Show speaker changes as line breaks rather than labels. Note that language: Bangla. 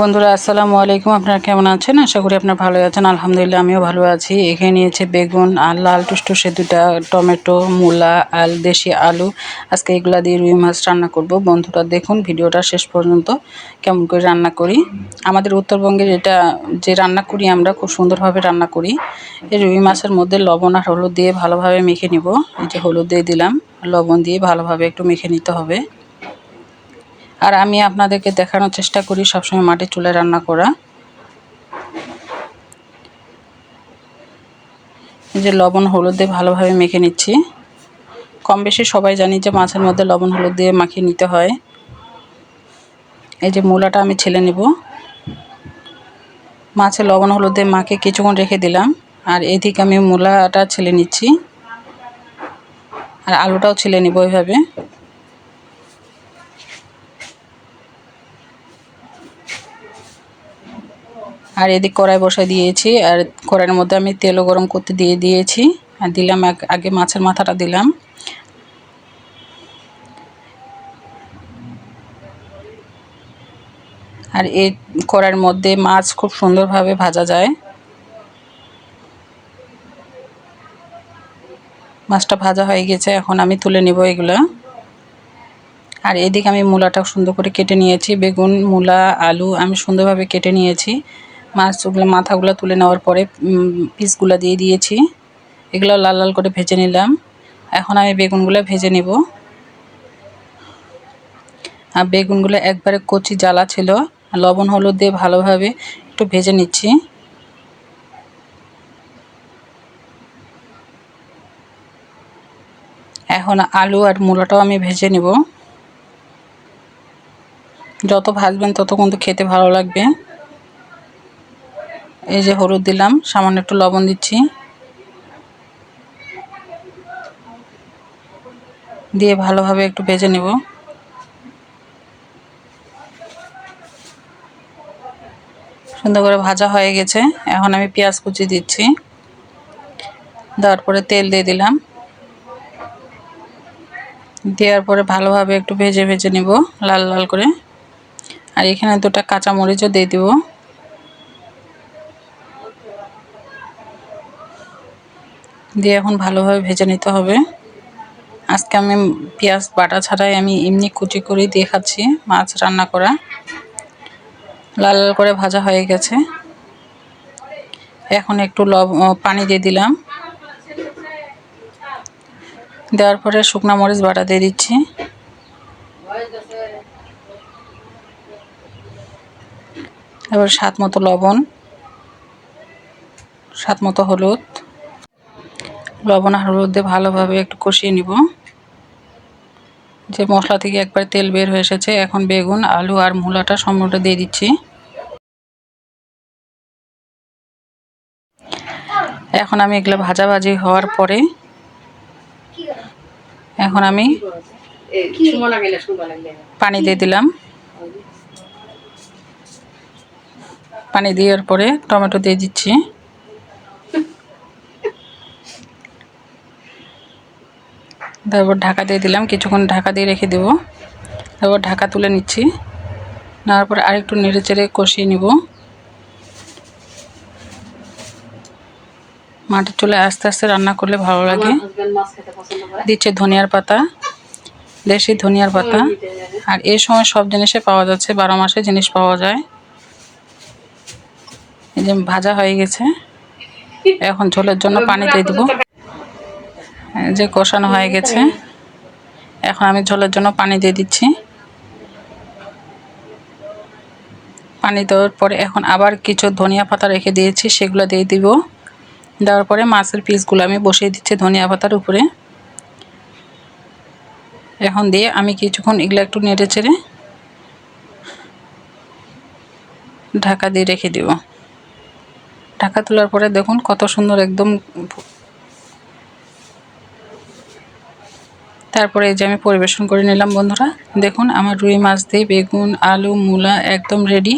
বন্ধুরা, আসসালামু আলাইকুম। আপনারা কেমন আছেন? আশা করি আপনারা ভালো আছেন। আলহামদুলিল্লাহ, আমিও ভালো আছি। এখানে নিয়েছে বেগুন, আর লাল টুসটুসে দুটা টমেটো, মূলা আল দেশি আলু। আজকে এগুলা দিয়ে রুই মাছ রান্না করব। বন্ধুরা, দেখুন ভিডিওটা শেষ পর্যন্ত কেমন করে রান্না করি। আমাদের উত্তরবঙ্গের এটা যে রান্না করি আমরা, খুব সুন্দরভাবে রান্না করি। এই রুই মাছের মধ্যে লবণ আর হলুদ দিয়ে ভালোভাবে মেখে নিব। এই যে হলুদ দিয়ে দিলাম। লবণ দিয়ে ভালোভাবে একটু মেখে নিতে হবে। আর আমি আপনাদেরকে দেখানোর চেষ্টা করি সবসময় মাটির চুলে রান্না করা। যে লবণ হলুদ দিয়ে ভালোভাবে মেখে নিচ্ছি। কম বেশি সবাই জানি যে মাছের মধ্যে লবণ হলুদ দিয়ে মাখিয়ে নিতে হয়। এই যে মূলাটা আমি ছেলে নেব। মাছে লবণ হলুদ দিয়ে মাকে কিছুক্ষণ রেখে দিলাম। আর এদিকে আমি মূলাটা ছেলে নিচ্ছি। আর আলুটাও ছেলে নেব ওইভাবে আর এদিক কড়াই বসাই দিয়েছি, আর কড়াইয়ের মধ্যে আমি তেলও গরম করতে দিয়ে দিয়েছি। আর দিলাম আগে মাছের মাথাটা দিলাম। আর এই কড়াইয়ের মধ্যে মাছ খুব সুন্দরভাবে ভাজা যায়। মাছটা ভাজা হয়ে গেছে, এখন আমি তুলে নিব এগুলা। আর এদিকে আমি মূলাটা সুন্দর করে কেটে নিয়েছি, বেগুন, মূলা, আলু আমি সুন্দরভাবে কেটে নিয়েছি। মাছগুলো মাথাগুলো তুলে নেওয়ার পরে পিসগুলো দিয়ে দিয়েছি। এগুলো লাল লাল করে ভেজে নিলাম। এখন আমি বেগুনগুলো ভেজে নেব। আর বেগুনগুলো একবারে কচি জ্বালা ছিল। লবণ, হলুদ দিয়ে ভালোভাবে একটু ভেজে নিচ্ছি। এখন আলু আর মূলাটাও আমি ভেজে নেব। যত ভাজবেন তত কিন্তু খেতে ভালো লাগবে। এই যে হলুদ দিলাম, সামান্য একটু লবণ দিচ্ছি। দিয়ে ভালোভাবে একটু ভেজে নেব। সুন্দর করে ভাজা হয়ে গেছে। এখন আমি পেঁয়াজ কুচি দিচ্ছি। দেওয়ার পরে তেল দিয়ে দিলাম। দেওয়ার পরে ভালোভাবে একটু ভেজে ভেজে নিব, লাল লাল করে। আর এখানে দুটা কাঁচা মরিচও দিয়ে দিব। দিয়ে এখন ভালোভাবে ভেজে নিতে হবে। আজকে আমি পেঁয়াজ, বাটা ছাড়াই আমি এমনি কুচি করে দিয়ে খাচ্ছি মাছ রান্না করা। লাল লাল করে ভাজা হয়ে গেছে। এখন একটু লব পানি দিয়ে দিলাম। দেওয়ার পরে শুকনো মরিচ বাটা দিয়ে দিচ্ছি। এবার স্বাদ মতো লবণ, স্বাদ মতো হলুদ। লবণ আর হলুদ দিয়ে ভালোভাবে একটু কষিয়ে নিব। যে মশলা থেকে একবার তেল বের হয়ে এসেছে, এখন বেগুন, আলু আর মূলাটা সম্পূর্ণ দিয়ে দিচ্ছি। এখন আমি এগুলো ভাজাভাজি হওয়ার পরে, এখন আমি পানি দিয়ে দিলাম। পানি দেওয়ার পরে টমেটো দিয়ে দিচ্ছি। তারপর ঢাকা দিয়ে দিলাম কিছুক্ষণ ঢাকা দিয়ে রেখে দেব। তারপর ঢাকা তুলে নিচ্ছি। নেওয়ার পর আরেকটু নেড়ে চেড়ে কষিয়ে নিব। মাটির চুলে আস্তে আস্তে রান্না করলে ভালো লাগে। দিচ্ছে ধনিয়ার পাতা দেশি ধনিয়ার পাতা। আর এই সময় সব জিনিসে পাওয়া যাচ্ছে বারো মাসে জিনিস পাওয়া যায়। এই যে ভাজা হয়ে গেছে। এখন ঝোলের জন্য পানি দিয়ে দেবো। যে কষানো হয়ে গেছে। এখন আমি ঝোলের জন্য পানি দিয়ে দিচ্ছি। পানি দেওয়ার পরে এখন আবার কিছু ধনিয়া পাতা রেখে দিয়েছি, সেগুলো দিয়ে দিব। দেওয়ার পরে মাছের পিসগুলো আমি বসিয়ে দিচ্ছি ধনিয়া পাতার উপরে। এখন দিয়ে আমি কিছুক্ষণ এগুলো একটু নেড়ে চেড়ে ঢাকা দিয়ে রেখে দিব। ঢাকা তোলার পরে দেখুন কত সুন্দর একদম তারপরে এই যে আমি পরিবেশন করে নিলাম বন্ধুরা। দেখুন, আমার রুই মাছ দিয়ে বেগুন, আলু, মূলা একদম রেডি